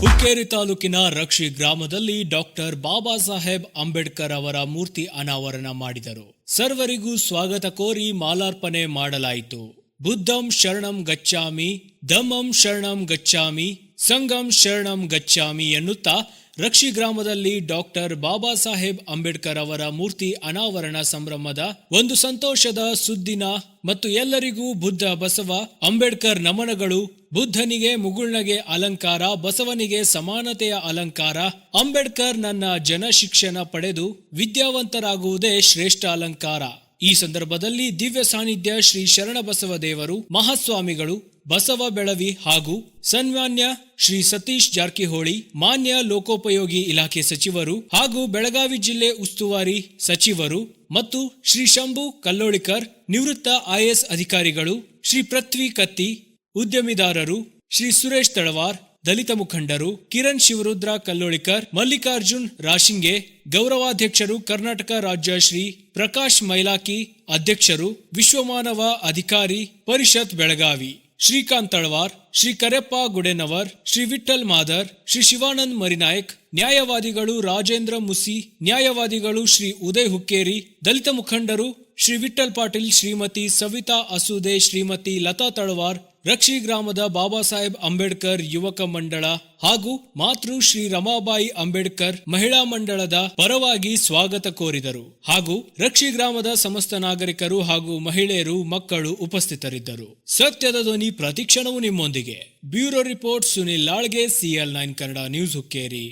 ಹುಕ್ಕೇರಿ ತಾಲೂಕಿನ ರಕ್ಷಿ ಗ್ರಾಮದಲ್ಲಿ ಡಾಕ್ಟರ್ ಬಾಬಾ ಸಾಹೇಬ್ ಅಂಬೇಡ್ಕರ್ ಅವರ ಮೂರ್ತಿ ಅನಾವರಣ ಮಾಡಿದರು. ಸರ್ವರಿಗೂ ಸ್ವಾಗತ ಕೋರಿ ಮಾಲಾರ್ಪಣೆ ಮಾಡಲಾಯಿತು. ಬುದ್ಧಂ ಶರಣಂ ಗಚ್ಚಾಮಿ ಧಮ್ಮಂ ಶರಣಂ ಗಚ್ಚಾಮಿ ಸಂಗಂ ಶರಣಂ ಗಚ್ಚಾಮಿ ಎನ್ನುತ್ತಾ ರಕ್ಷಿ ಗ್ರಾಮದಲ್ಲಿ ಡಾಕ್ಟರ್ ಬಾಬಾ ಸಾಹೇಬ್ ಅಂಬೇಡ್ಕರ್ ಅವರ ಮೂರ್ತಿ ಅನಾವರಣ ಸಂಭ್ರಮದ ಒಂದು ಸಂತೋಷದ ಸುದ್ದಿನ ಮತ್ತು ಎಲ್ಲರಿಗೂ ಬುದ್ಧ ಬಸವ ಅಂಬೇಡ್ಕರ್ ನಮನಗಳು. ಬುದ್ಧನಿಗೆ ಮುಗುಳ್ನಗೆ ಅಲಂಕಾರ, ಬಸವನಿಗೆ ಸಮಾನತೆಯ ಅಲಂಕಾರ. ಅಂಬೇಡ್ಕರ್ ನನ್ನ ಜನಶಿಕ್ಷಣ ಪಡೆದು ವಿದ್ಯಾವಂತರಾಗುವುದೇ ಶ್ರೇಷ್ಠ ಅಲಂಕಾರ. ಈ ಸಂದರ್ಭದಲ್ಲಿ ದಿವ್ಯ ಸಾನ್ನಿಧ್ಯ ಶ್ರೀ ಶರಣಬಸವ ದೇವರು ಮಹಾಸ್ವಾಮಿಗಳು. ಬಸವ ಬೆಳವಿ ಹಾಗೂ ಸನ್ಮಾನ್ಯ ಶ್ರೀ ಸತೀಶ್ ಜಾರಕಿಹೊಳಿ, ಮಾನ್ಯ ಲೋಕೋಪಯೋಗಿ ಇಲಾಖೆ ಸಚಿವರು ಹಾಗೂ ಬೆಳಗಾವಿ ಜಿಲ್ಲೆ ಉಸ್ತುವಾರಿ ಸಚಿವರು ಮತ್ತು ಶ್ರೀ ಶಂಭು ಕಲ್ಲೋಳಿಕರ್, ನಿವೃತ್ತ ಐಎಎಸ್ ಅಧಿಕಾರಿಗಳು, ಶ್ರೀ ಪೃಥ್ವಿ ಕತ್ತಿ, ಉದ್ಯಮಿದಾರರು, ಶ್ರೀ ಸುರೇಶ್ ತಳವಾರ್, ದಲಿತ ಮುಖಂಡರು, ಕಿರಣ್ ಶಿವರುದ್ರ ಕಲ್ಲೋಳಿಕರ್, ಮಲ್ಲಿಕಾರ್ಜುನ್ ರಾಶಿಂಗೆ, ಗೌರವಾಧ್ಯಕ್ಷರು ಕರ್ನಾಟಕ ರಾಜ್ಯ ಶ್ರೀ ಪ್ರಕಾಶ್ ಮೈಲಾಕಿ, ಅಧ್ಯಕ್ಷರು ವಿಶ್ವಮಾನವ ಅಧಿಕಾರಿ ಪರಿಷತ್ ಬೆಳಗಾವಿ. ಶ್ರೀಕಾಂತ್ ತಳವಾರ್, ಶ್ರೀ ಕರೆಪ್ಪ ಗುಡೆನವರ್, ಶ್ರೀ ವಿಠಲ್ ಮಾದರ್, ಶ್ರೀ ಶಿವಾನಂದ್ ಮರಿನಾಯಕ್, ನ್ಯಾಯವಾದಿಗಳು ರಾಜೇಂದ್ರ ಮುಸಿ, ನ್ಯಾಯವಾದಿಗಳು ಶ್ರೀ ಉದಯ್ ಹುಕ್ಕೇರಿ, ದಲಿತ ಮುಖಂಡರು ಶ್ರೀ ವಿಠಲ್ ಪಾಟೀಲ್ ಶ್ರೀಮತಿ ಸವಿತಾ ಅಸೂದೆ ಶ್ರೀಮತಿ ಲತಾ ತಳವಾರ್ ರಕ್ಷಿ ಗ್ರಾಮದ ಬಾಬಾ ಸಾಹೇಬ್ ಅಂಬೇಡ್ಕರ್ ಯುವಕ ಮಂಡಳ ಹಾಗೂ ಮಾತೃ ಶ್ರೀ ರಮಾಬಾಯಿ ಅಂಬೇಡ್ಕರ್ ಮಹಿಳಾ ಮಂಡಳದ ಪರವಾಗಿ ಸ್ವಾಗತ ಕೋರಿದರು. ಹಾಗೂ ರಕ್ಷಿ ಗ್ರಾಮದ ಸಮಸ್ತ ನಾಗರಿಕರು ಹಾಗೂ ಮಹಿಳೆಯರು, ಮಕ್ಕಳು ಉಪಸ್ಥಿತರಿದ್ದರು. ಸತ್ಯದ ಧ್ವನಿ ಪ್ರತಿಕ್ಷಣವು ನಿಮ್ಮೊಂದಿಗೆ. Bureau report Sunil ಲಾಳ್ಗೆ, CL nine Kannada news Hukkeri.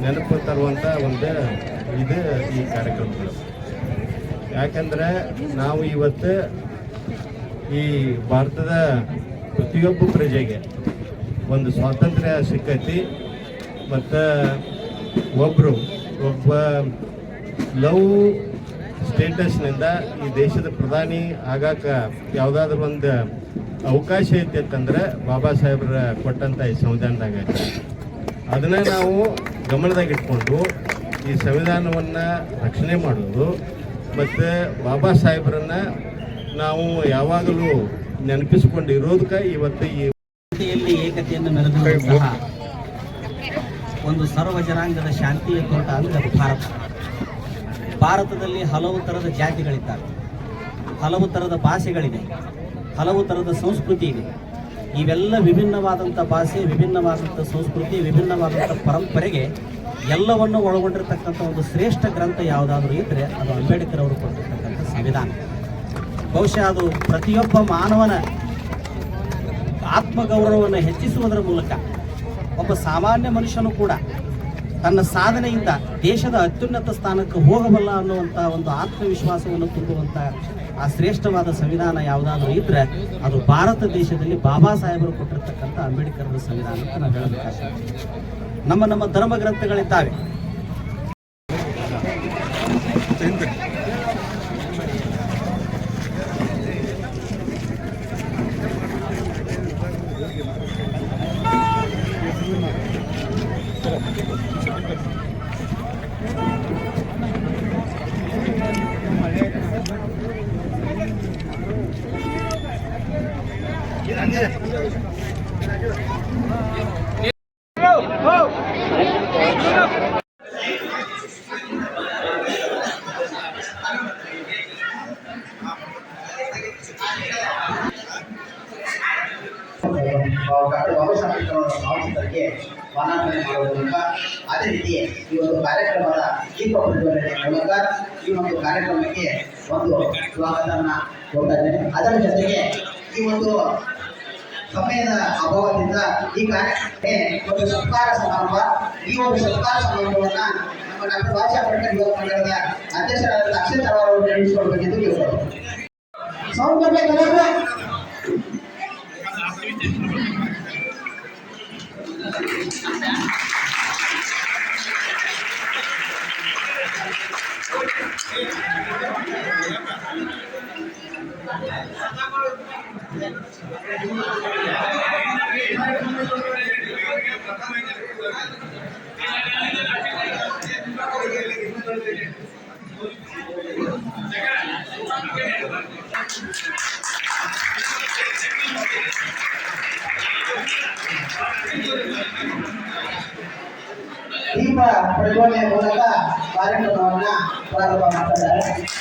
ನೆನಪು ತರುವಂತ ಒಂದು ಇದು ಈ ಕಾರ್ಯಕ್ರಮಗಳು. ಯಾಕಂದ್ರೆ ನಾವು ಇವತ್ತು ಈ ಭಾರತದ ಪ್ರತಿಯೊಬ್ಬ ಪ್ರಜೆಗೆ ಒಂದು ಸ್ವಾತಂತ್ರ್ಯ ಸಿಕ್ಕೈತಿ ಮತ್ತು ಒಬ್ಬರು ಒಬ್ಬ ಲವ್ ಸ್ಟೇಟಸ್ನಿಂದ ಈ ದೇಶದ ಪ್ರಧಾನಿ ಆಗಾಕ ಯಾವುದಾದ್ರೂ ಒಂದು ಅವಕಾಶ ಐತಿ ಅಂತಂದ್ರೆ ಬಾಬಾ ಸಾಹೇಬ್ರ ಕೊಟ್ಟಂಥ ಈ ಸಂವಿಧಾನದಾಗ. ಅದನ್ನ ನಾವು ಗಮನದಾಗ ಇಟ್ಕೊಂಡು ಈ ಸಂವಿಧಾನವನ್ನು ರಕ್ಷಣೆ ಮಾಡೋದು, ಮತ್ತು ಬಾಬಾ ಸಾಹೇಬ್ರನ್ನ ನಾವು ಯಾವಾಗಲೂ ನೆನಪಿಸಿಕೊಂಡಿರೋದಕ್ಕೆ ಇವತ್ತು ಈ ಶಾಂತಿಯಲ್ಲಿ ಏಕತೆಯನ್ನು ಮೆರೆದಿರುವಂತಹ ಒಂದು ಸರ್ವ ಜನಾಂಗದ ಶಾಂತಿಯ ತೋಟ ಅಂದರೆ ಅದು ಭಾರತ. ಭಾರತದಲ್ಲಿ ಹಲವು ಥರದ ಜಾತಿಗಳಿದ್ದಾವೆ ಹಲವು ಥರದ ಭಾಷೆಗಳಿವೆ. ಹಲವು ಥರದ ಸಂಸ್ಕೃತಿ ಇದೆ. ಇವೆಲ್ಲ ವಿಭಿನ್ನವಾದಂಥ ಭಾಷೆ, ವಿಭಿನ್ನವಾದಂಥ ಸಂಸ್ಕೃತಿ, ವಿಭಿನ್ನವಾದಂಥ ಪರಂಪರೆಗೆ ಎಲ್ಲವನ್ನು ಒಳಗೊಂಡಿರ್ತಕ್ಕಂಥ ಒಂದು ಶ್ರೇಷ್ಠ ಗ್ರಂಥ ಯಾವುದಾದ್ರೂ ಇದ್ದರೆ ಅದು ಅಂಬೇಡ್ಕರ್ ಅವರು ಕೊಟ್ಟಿರ್ತಕ್ಕಂಥ ಸಂವಿಧಾನ. ಬಹುಶಃ ಅದು ಪ್ರತಿಯೊಬ್ಬ ಮಾನವನ ಆತ್ಮಗೌರವವನ್ನು ಹೆಚ್ಚಿಸುವುದರ ಮೂಲಕ ಒಬ್ಬ ಸಾಮಾನ್ಯ ಮನುಷ್ಯನು ಕೂಡ ತನ್ನ ಸಾಧನೆಯಿಂದ ದೇಶದ ಅತ್ಯುನ್ನತ ಸ್ಥಾನಕ್ಕೆ ಹೋಗಬಲ್ಲ ಅನ್ನುವಂಥ ಒಂದು ಆತ್ಮವಿಶ್ವಾಸವನ್ನು ತುಂಬುವಂಥ ಆ ಶ್ರೇಷ್ಠವಾದ ಸಂವಿಧಾನ ಯಾವುದಾದ್ರೂ ಇದ್ರೆ ಅದು ಭಾರತ ದೇಶದಲ್ಲಿ ಬಾಬಾ ಸಾಹೇಬರು ಕೊಟ್ಟಿರ್ತಕ್ಕಂಥ ಅಂಬೇಡ್ಕರ್ ಸಂವಿಧಾನ ಅಂತ ನಾವು ಹೇಳಬೇಕಾಗ್ತದೆ. ನಮ್ಮ ನಮ್ಮ ಧರ್ಮ ಗ್ರಂಥಗಳಿದ್ದಾವೆ. ಭಾವಚಿತ್ರಕ್ಕೆ ಮಾನಾರ್ಪಣೆ ಮಾಡುವ ಅದೇ ರೀತಿ ಈ ಒಂದು ಕಾರ್ಯಕ್ರಮದ ದೀಪ ಪ್ರಜ್ವಲನೆ ಮೂಲಕ ಈ ಒಂದು ಕಾರ್ಯಕ್ರಮಕ್ಕೆ ಒಂದು ಸ್ವಾಗತವನ್ನು ಕೊಡ್ತಾ ಅದರ ಜೊತೆಗೆ ಈ ಒಂದು ಸಮಯದ ಅಭಾವದಿಂದ ಈ ಕಾರ್ಯಕ್ರಮಕ್ಕೆ ಒಂದು ಸತ್ಕಾರ ಸಮಾರಂಭ, ಈ ಒಂದು ಸತ್ಕಾರ ಸಮಾರಂಭವನ್ನ ನಮ್ಮ ಡಾಕ್ಟರ್ ಬಾಬಾ ಅಂಬೇಡ್ಕರ್ ಯುವ ಮಂಡಳದ ಅಧ್ಯಕ್ಷರಾದ ಅಕ್ಷಯ್ ತಲವಾರ್ ಅವರು ನಡೆಸಿಕೊಳ್ಬೇಕೆಂದು ಕೇಳಿದರು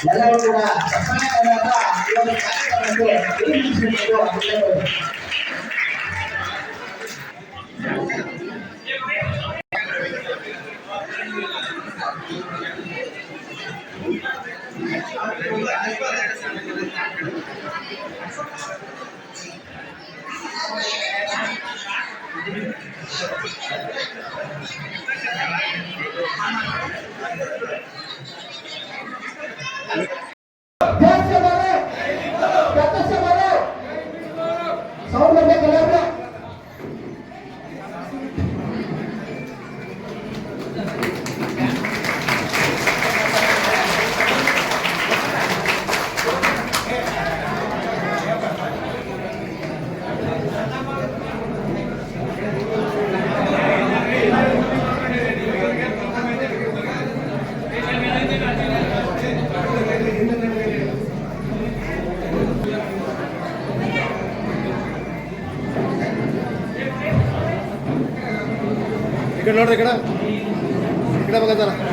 ಎಲ್ಲರೂ ಕೂಡ ಸಹಾಯವಾದ ಈ ಒಂದು ಕಾರ್ಯಕ್ರಮಕ್ಕೆ ध्यान से मारो से मारो। सब लोग ಕಡೆ ನೋಡ್ರಿ ಈ ಕಡೆ ಈ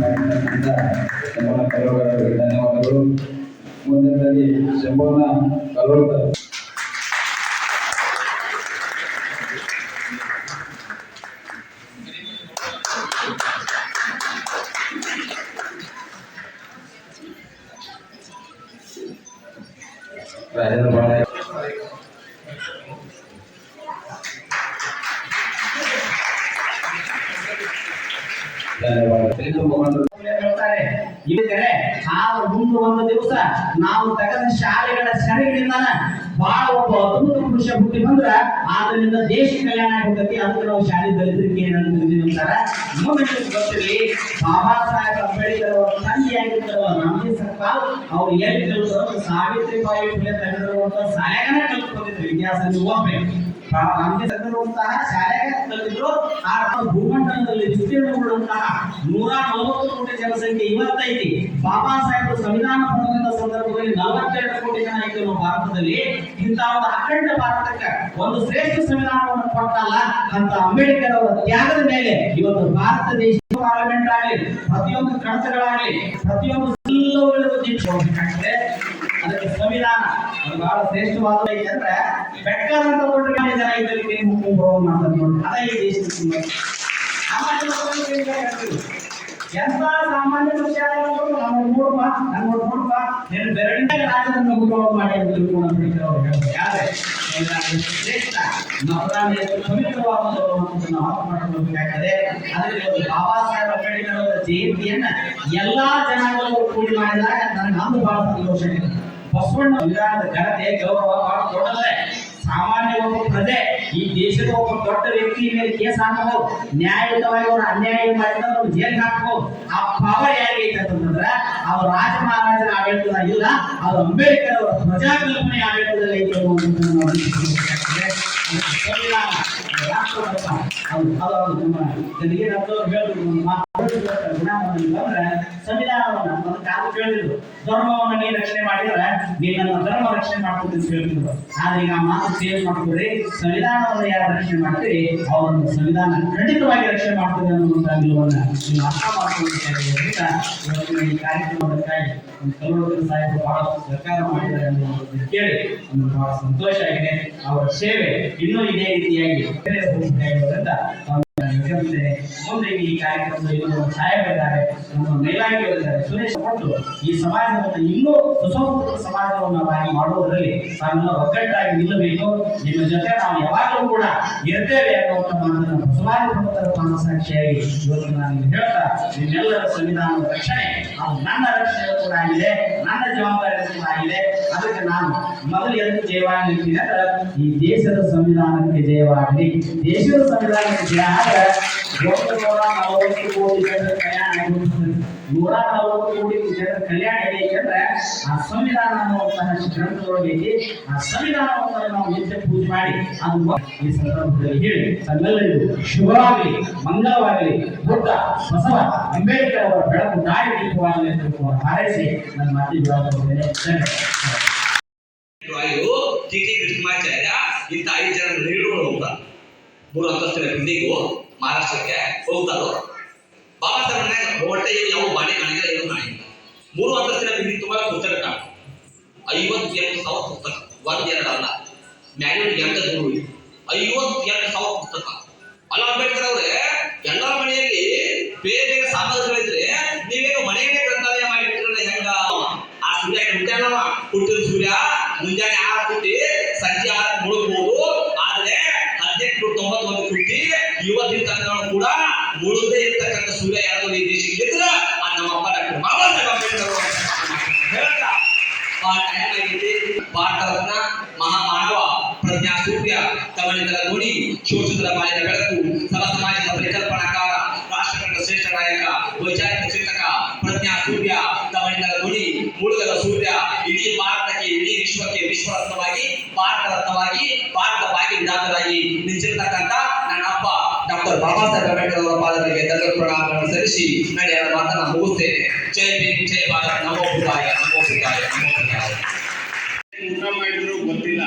ಕಡೆ ಸಂಪೂರ್ಣ ಕಲೋಗರಿಗೆ ಧನ್ಯವಾದಗಳು. ಮುಂದಿನದಾಗಿ ಸಂಪೂರ್ಣ ಕಲೋಗ ಧನ್ಯವಾದ ದಲಿತ ಮುಖಂಡರು ಇದ್ರೆ ಆ ಮುಂದೆ ಒಂದು ದಿವಸ ನಾವು ತೆಗೆದ ಶಾಲೆಗಳ ಸೆರಗಿನಿಂದ ಬಹಳ ಒಬ್ಬ ಅದ್ಭುತ ಪುರುಷ ಹುಟ್ಟಿ ಬಂದ್ರ ಆದ್ರಿಂದ ದೇಶ ಕಲ್ಯಾಣ ಆಗುತ್ತೆ ಅದಕ್ಕೆ ನಾವು ಶಾಲೆ ದಲಿತರಿಗೆ ಏನಂತ ಮುಂದೆ ನಿಮ್ಗೆ ಗೊತ್ತಿರಲಿ ಬಾಬಾ ಸಾಹೇಬ್ ಅಂಬೇಡ್ಕರ್ ಅವರ ತಂದೆಯಾಗಿದ್ದರು ನಮಗೆ ಸರ್ಕಾರ ಅವ್ರು ಎಲ್ಲಿ ಕಲಿತರು ಸಾವಿತ್ರಿಬಾಯಿ ಫುಲೆ ತೆಗೆದಿರುವಂತ ತೆಗೆದಿರುವಂತಹ ಶಾಲೆಗೆ ಕಲಿತಿದ್ರು ಆ ಭೂಮಂಡಲದಲ್ಲಿ ವಿಸ್ತೀರ್ಣಗೊಳ್ಳುವಂತಹ ನೂರ ನಲವತ್ತು ಕೋಟಿ ಜನಸಂಖ್ಯೆ ಇವತ್ತೈತಿ. ಬಾಬಾ ಸಾಹೇಬ್ ಸಂವಿಧಾನ ಭವನದ ಸಂದರ್ಭದಲ್ಲಿ ನಲವತ್ತೆರಡು ಕೋಟಿ ಜನ ಐತಿ ಭಾರತದಲ್ಲಿ. ಇಂತಹ ಒಂದು ಅಖಂಡ ಭಾರತಕ್ಕೆ ಒಂದು ಶ್ರೇಷ್ಠ ಸಂವಿಧಾನವನ್ನು ಕೊಟ್ಟಲ್ಲ ಅಂತ ಅಂಬೇಡ್ಕರ್ ಅವರ ತ್ಯಾಗದ ಮೇಲೆ ಇವತ್ತು ಭಾರತ ದೇಶ ಪಾರ್ಲಿಮೆಂಟ್ ಆಗಲಿ, ಪ್ರತಿಯೊಂದು ಕಣಸಗಳಾಗಲಿ ಪ್ರತಿಯೊಂದು ಎಲ್ಲವೂ ದೀಕ್ಷೆ ಹೋಗ್ಬೇಕಾಗ್ತದೆ ಅದಕ್ಕೆ ಸಂವಿಧಾನ. ಬಹಳ ಶ್ರೇಷ್ಠವಾದ ಅಂದ್ರೆ ಬೆಕ್ಕದಂತ ದೊಡ್ಡ ಜನ ಇದರಲ್ಲಿ ಮುಖ್ಯ ಮಾಡ್ತಾರೆ ಮಾತಾಡ್ಕೊಂಡು ಅದೇ ಈ ದೇಶದ. ಎಂತ ಸಾಮಾನ್ಯ ನಾವು ನೋಡುವ ನಾನು ನೋಡುವ ನೀನು ಬೆರಳಿನ ಮಾಡಿ ಯಾರೇ ಶ್ರೇಷ್ಠ. ಮತದಾನ ಎಷ್ಟು ಪವಿತ್ರವಾದದ್ದು ಅಂತ ನಾವು ಅರ್ಥ ಮಾಡ್ಕೊಳ್ಬೇಕಾಗ್ತದೆ ಒಂದು ಜಯಂತಿಯನ್ನ ಎಲ್ಲಾ ಜನಗಳು ಕೂಡಿ ಮಾಡಿದಾಗ ನನಗೆ ಅಂದು ಬಹಳ ಸಂತೋಷ ಇದೆ. ಬಸವಣ್ಣ ಸಂವಿಧಾನದ ಘನತೆ ಗೌರವ ಬಹಳ ದೊಡ್ಡದೇ. ಸಾಮಾನ್ಯ ಒಬ್ಬ ಪ್ರಜೆ, ಈ ದೇಶದ ಒಬ್ಬ ದೊಡ್ಡ ವ್ಯಕ್ತಿ ಮೇಲೆ ಕೇಸ್ ಹಾಕಬಹುದು. ನ್ಯಾಯಯುತವಾಗಿ ಅವರು ಅನ್ಯಾಯ ಮಾಡಿದ್ರೆ ಜೈಲ್ಗೆ ಹಾಕಬಹುದು. ಆ ಪವರ್ ಯಾರಿಗೆ ಐತೆ ಅಂತಂದ್ರೆ ಅವ್ರ ರಾಜ ಮಹಾರಾಜರ ಆಡಳಿತದ ಇಲ್ಲ ಅವ್ರ ಅಂಬೇಡ್ಕರ್ ಅವರ ಪ್ರಜಾಕಲ್ಪನೆ ಆಡಳಿತದಲ್ಲಿ ಐತೆ ಅವರು ನಮ್ಮ ಹೇಳಿದ್ರು ಸಂವಿಧಾನವನ್ನ ಒಂದು ಕಾಲ ಕೇಳಿದ್ರು ಧರ್ಮವನ್ನ ನೀ ರಕ್ಷಣೆ ಮಾಡಿದ್ರೆ ನನ್ನ ಧರ್ಮ ರಕ್ಷಣೆ ಮಾಡ್ತೀನಿ ಅಂತ ಹೇಳಿದ್ರು ಆದ್ರೆ ಈಗ ಮಾತು ಚೇಂಜ್ ಮಾಡ್ಕೊಡ್ರಿ ಸಂವಿಧಾನವನ್ನ ಯಾರು ರಕ್ಷಣೆ ಮಾಡ್ತೀರಿ ಅವರನ್ನು ಸಂವಿಧಾನ ಖಂಡಿತವಾಗಿ ರಕ್ಷಣೆ ಮಾಡ್ತದೆ ಅನ್ನುವಂತ ನಿಲುವನ್ನ ನೀವು ಅರ್ಥ ಮಾಡ್ಕೊಳ್ಬೇಕಾಗಿರೋದ್ರಿಂದ ಇವತ್ತಿನ ಈ ಕಲ್ಲೂರು ಸಾಹೇಬರು ಬಹಳ ಸರ್ಕಾರ ಮಾಡಿದ್ದಾರೆ ಅನ್ನುವಂಥದ್ದು ಕೇಳಿ ನಮ್ಗೆ ಬಹಳ ಸಂತೋಷ ಆಗಿದೆ. ಅವರ ಸೇವೆ ಇನ್ನೂ ಇದೇ ರೀತಿಯಾಗಿ ಹೋಗ್ಬೇಕಾಗಿರೋದ್ರಿಂದ ಮುಂದೆ ಈ ಕಾರ್ಯಕ್ರಮದಲ್ಲಿ ಸಾಹೇಬರಿದ್ದಾರೆ ನಮ್ಮ ಮೇಲಾಗಿದ್ದಾರೆ ಸುರೇಶ್ ಕೊಟ್ಟು ಈ ಸಮಾಜವನ್ನು ಇನ್ನೂ ಸುಸಂಸ್ಕೃತ ಸಮಾಜವನ್ನಾಗಿ ಮಾಡುವುದರಲ್ಲಿ ತಾವೆಲ್ಲ ಒಗ್ಗಟ್ಟಾಗಿ ನಿಲ್ಲಬೇಕು. ನಿಮ್ಮ ಜೊತೆ ನಾವು ಯಾವಾಗಲೂ ಕೂಡ ಇರ್ತೇವೆ ಅನ್ನುವಂಥ ಮಾತನ್ನು ಬಸವ ಶಿವಾಜಿ ಪ್ರಮುಖರ ಪ್ರಾಣಸಾಕ್ಷಿಯಾಗಿ ಇವತ್ತು ನಾನು ಹೇಳ್ತಾ ನಿಮ್ಮೆಲ್ಲರ ಸಂವಿಧಾನದ ರಕ್ಷಣೆ ಅದು ನನ್ನ ರಕ್ಷಣೆ ಕೂಡ ಆಗಿದೆ. ನನ್ನ ಜವಾಬ್ದಾರಿ ಕೂಡ ಆಗಿದೆ ಅದಕ್ಕೆ ನಾನು ಮೊದಲು ಎಂದು ಜಯವಾಗಿ ಈ ದೇಶದ ಸಂವಿಧಾನಕ್ಕೆ ಜಯವಾಗಲಿ. ದೇಶದ ಸಂವಿಧಾನಕ್ಕೆ ಜಯ ಆದ್ರೆ ನಲವತ್ತು ಕೋಟಿ ಆಗುತ್ತದೆ ನೂರ ನಲವತ್ತು ಜನರ ಕಲ್ಯಾಣ ಅಂದ್ರೆ ಆ ಸಂವಿಧಾನ ಅನ್ನುವಂತಹ ಗ್ರಂಥದೊಳಗೆ ಐತಿ ಆ ಸಂವಿಧಾನವನ್ನು ನಾವು ನಿತ್ಯ ಪೂಜೆ ಮಾಡಿ, ಅದು ಈ ಸಂದರ್ಭದಲ್ಲಿ ಹೇಳಿ ತಮ್ಮೆಲ್ಲರಿಗೂ ಶುಭವಾಗಲಿ, ಮಂಗಳವಾಗಲಿ ಬುದ್ಧ ಬಸವ ಅಂಬೇಡ್ಕರ್ ಅವರ ಬೆಳಕು ದಾರಿ ದೀಪವಾಗಲಿ ಅಂತ ಹಾರೈಸಿ, ನನ್ನ ಮಾತಿ ಜವಾಬ್ದಾರಿ ಧನ್ಯವಾದ ವಾಯು ಟಿ ಟಿ ಕೃಷ್ಣಮಾಚಾರ್ಯ, ಇಂಥ ಐದು ಜನ ನೀಡುವ ಹೋಗ್ತಾರೆ ಮೂರು ಅಂತಸ್ತಿನ ಬಿಲ್ಡಿಂಗು ಮಹಾರಾಷ್ಟ್ರಕ್ಕೆ ಹೋಗ್ತಾರೋ? ಬಾಬಾ ಸಾಹೇಬ್ ಹೊಟ್ಟೆ ಯಾವ ಬಾಡಿ ಕಾಣಿಲ್ಲ ಏನು ಮೂರು ಅಂತಸ್ತಿನ ಬಿಲ್ಡಿಂಗ್ ತುಂಬಾ ಪುಸ್ತಕ ಕಾಣ ಐವತ್ತೆಂಟು ಸಾವಿರ ಪುಸ್ತಕ. ಒಂದ್ ಎರಡು ಅಲ್ಲ ಎಂತ ದೂರು ಇದೆ ಐವತ್ತೆಂಟು ಸಾವಿರ ಪುಸ್ತಕ. ಅಲ್ಲ ಅಂಬೇಡ್ಕರ್ ಅವರೇ ಮನೆಯಲ್ಲಿ ಬೇರೆ ಬೇರೆ ಸಾಮಗ್ರಿಗಳಿದ್ರೆ ನೀವೇನು ಮನೆಯಲ್ಲೇ ಗ್ರಂಥಾಲಯ ಮಾಡಿಬಿಟ್ರೆ ಹೆಂಗ? ಆ ಸೂರ್ಯ ಮುಂಜಾನವ ಹುಟ್ಟಿದ ಸೂರ್ಯ ಮುಂಜಾನೆ ಆರು ಕುಟ್ಟಿ ಸಂಜೆ ಆರು ಮುಳುಗಬಹುದು ಆದ್ರೆ ಹದಿನೆಂಟು ತೊಂಬತ್ತೊಂದು ಕುಟ್ಟಿ ಇವತ್ತಿನ ತನಕ ಕೂಡ ಮುಳುಗದೆ ಟೈಮ್ ಭಾರತರತ್ನ ಭಾರತ ರತ್ನ ಮಹಾಮಾನವ ಪ್ರಜ್ಞಾ ಸೂರ್ಯ ತವಳಿತರ ಧ್ವನಿ ಶೋಷಿತರ ಮಾಲಿನ ಬೆಳಕು ಸಮ ಸಮಾಜದ ಪರಿಕಲ್ಪನಾಕಾರ ರಾಷ್ಟ್ರಕಂಡ ಶ್ರೇಷ್ಠ ನಾಯಕ, ವೈಚಾರಿಕ ಚಿಂತಕ, ಪ್ರಜ್ಞಾ ಸೂರ್ಯ ತವಳಿತರ ಧ್ವನಿ, ಮುಳುಗದ ಸೂರ್ಯ, ಇಡೀ ಭಾರತಕ್ಕೆ, ಇಡೀ ವಿಶ್ವಕ್ಕೆ ವಿಶ್ವರತ್ನವಾಗಿ ಭಾರತ ರತ್ನವಾಗಿ ಭಾರತ ಭಾಗ್ಯ ನಿಂತಿರ್ತಕ್ಕಂಥ ನನ್ನ ಅಪ್ಪ ಡಾಕ್ಟರ್ ಬಾಬಾ ಸಾಹೇಬ್ ಅಂಬೇಡ್ಕರ್ ಅವರ ಪಾದಗಳಿಗೆ ತಲೆ ಪ್ರಣಾಮಗಳನ್ನು ಸಲ್ಲಿಸಿ ಎರಡು ಮಾತನ್ನ ಮುಗಿಸ್ತೇನೆ. ಜೈ ಭೀಮ್, ಜೈ ಭಾರತ್. ನಮೋ ಬುದ್ಧಾಯ ನಮೋ ಬುದ್ಧಾಯ ನಮೋ ಬುದ್ಧಾಯ ಊಟ ಮಾಡಿದ್ರು ಗೊತ್ತಿಲ್ಲ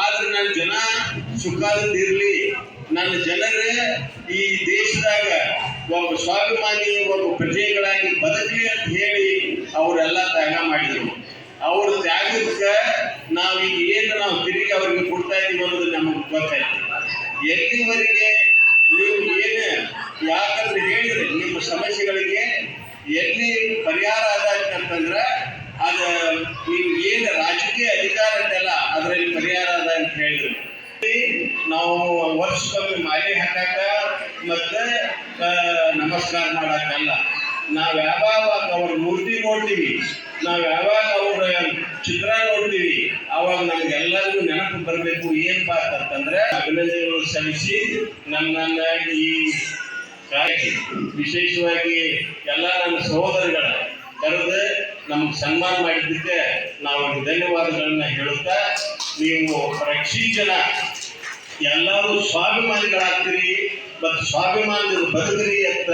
ಆದ್ರೆ ನನ್ನ ಜನ ಸುಖಾದಿರ್ಲಿ ನನ್ನ ಜನರ, ಈ ದೇಶದಾಗ ಒಬ್ಬ ಸ್ವಾಭಿಮಾನಿ ಒಬ್ಬ ಪ್ರಜೆಗಳಾಗಿ ಬದುಕಲಿ ಅಂತ ಹೇಳಿ ಅವರೆಲ್ಲ ತ್ಯಾಗ ಮಾಡಿದ್ರು. ಅವ್ರ ತ್ಯಾಗಕ್ಕೆ ನಾವು ಈಗ ಏನು ನಾವು ತಿರುಗಿ ಅವ್ರಿಗೆ ಕೊಡ್ತಾ ಇದೀವಿ ಅನ್ನೋದು ನಮಗೆ ಗೊತ್ತಾಯ್ತು. ಎಲ್ಲಿವರೆಗೆ ನೀವು ಏನು, ಯಾಕಂದ್ರೆ ಹೇಳಿದ್ರೆ ನಿಮ್ಮ ಸಮಸ್ಯೆಗಳಿಗೆ ಎಲ್ಲಿ ಪರಿಹಾರ ಆದಾಯ್ತು ಅಂತಂದ್ರೆ, ಅದ, ನೀವು ಏನು ರಾಜಕೀಯ ಅಧಿಕಾರ ಅಂತಲ್ಲ ಅದರಲ್ಲಿ ಪರಿಹಾರ ಅದ ಅಂತ ಹೇಳಿದ್ರು. ನಾವು ವರ್ಷಕ್ಕೊಮ್ಮೆ ಮಾಲೆ ಹಾಕಾಕ ಮತ್ತೆ ನಮಸ್ಕಾರ ಮಾಡಕ್ಕಲ್ಲ ನಾವು ಯಾವಾಗ ಅವ್ರ ಮೂರ್ತಿ ನೋಡ್ತೀವಿ, ನಾವು ಯಾವಾಗ ಅವ್ರ ಚಿತ್ರ ನೋಡ್ತೀವಿ, ಅವಾಗ ನಮ್ಗೆಲ್ಲರಿಗೂ ನೆನಪು ಬರಬೇಕು ಏನಪ್ಪ ಅಂತಂದ್ರೆ ಅಭಿನಂದನೆಗಳು ಸಲ್ಲಿಸಿ ನನ್ನನ್ನ ಈ ವಿಶೇಷವಾಗಿ ಎಲ್ಲ ನನ್ನ ಸಹೋದರಗಳ ಕರೆದು ನಮ್ಗೆ ಸನ್ಮಾನ ಮಾಡಿದ್ದಕ್ಕೆ ನಾವು ಧನ್ಯವಾದಗಳನ್ನ ಹೇಳುತ್ತಾ, ನೀವು ರಕ್ಷಿ ಜನ ಎಲ್ಲರೂ ಸ್ವಾಭಿಮಾನಿಗಳಾಗ್ತೀರಿ, ಮತ್ತು ಸ್ವಾಭಿಮಾನಿಗಳು ಬದುಕ್ರಿ ಅಂತ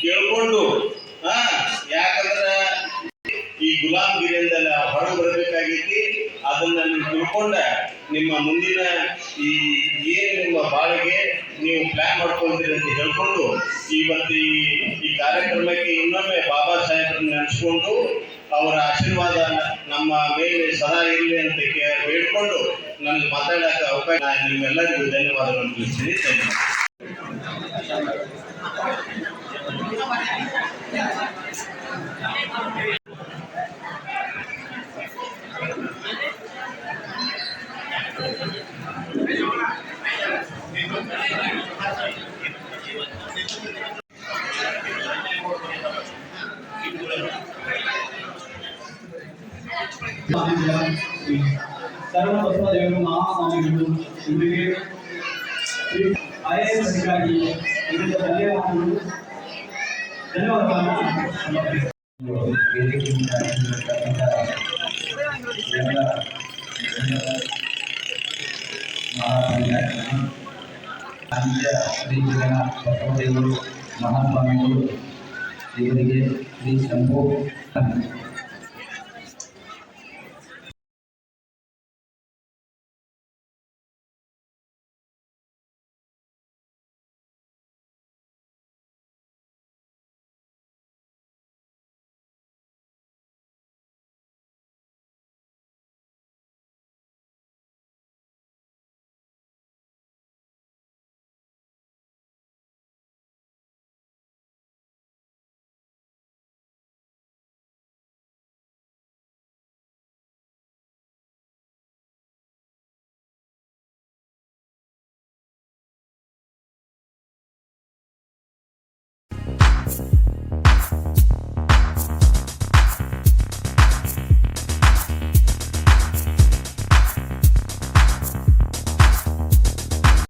ಕೇಳ್ಕೊಂಡು, ಆ, ಯಾಕಂದ್ರೆ ಈ ಗುಲಾಮಗಿರಿಯಿಂದ ಹೊರಗೆ ಬರಬೇಕಾಗೈತಿ. ಅದನ್ನ ನೀವು ತಿಳ್ಕೊಂಡ ನಿಮ್ಮ ಮುಂದಿನ ಈ ಏನು ನಿಮ್ಮ ಬಾಳಿಗೆ ನೀವು ಪ್ಲಾನ್ ಮಾಡ್ಕೊಂತೀರಿ ಅಂತ ಹೇಳ್ಕೊಂಡು ಇವತ್ತು ಈ ಕಾರ್ಯಕ್ರಮಕ್ಕೆ ನೆನೆಸ್ಕೊಂಡು ಅವರ ಆಶೀರ್ವಾದ ನಮ್ಮ ಮೇಲೆ ಸದಾ ಇರಲಿ ಅಂತ ಬೇಡ್ಕೊಂಡು ನನಗೆ ಮಾತಾಡಕ್ಕೆ ಅವಕಾಶ ನಿಮ್ಮೆಲ್ಲರಿಗೂ ಧನ್ಯವಾದಗಳನ್ನು ತಿಳಿಸ್ತೀನಿ. ಧನ್ಯವಾದ. ಸರ್ವ ಬಸವದೇವರು ಮಹಾಸ್ವಾಮಿಗಳು ಇವರಿಗೆ ಐ ಎ ಎಸ್ ಅಧಿಕಾರಿ ಇದರಿಂದ ಧನ್ಯವಾದಗಳು ಧನ್ಯವಾದಗಳನ್ನು ಸಮರ್ಪಿಸುತ್ತೇನೆ. ಮಹಾಸ್ವಾಮಿಗಳು ಇವರಿಗೆ ಶ್ರೀ ಶಂಭು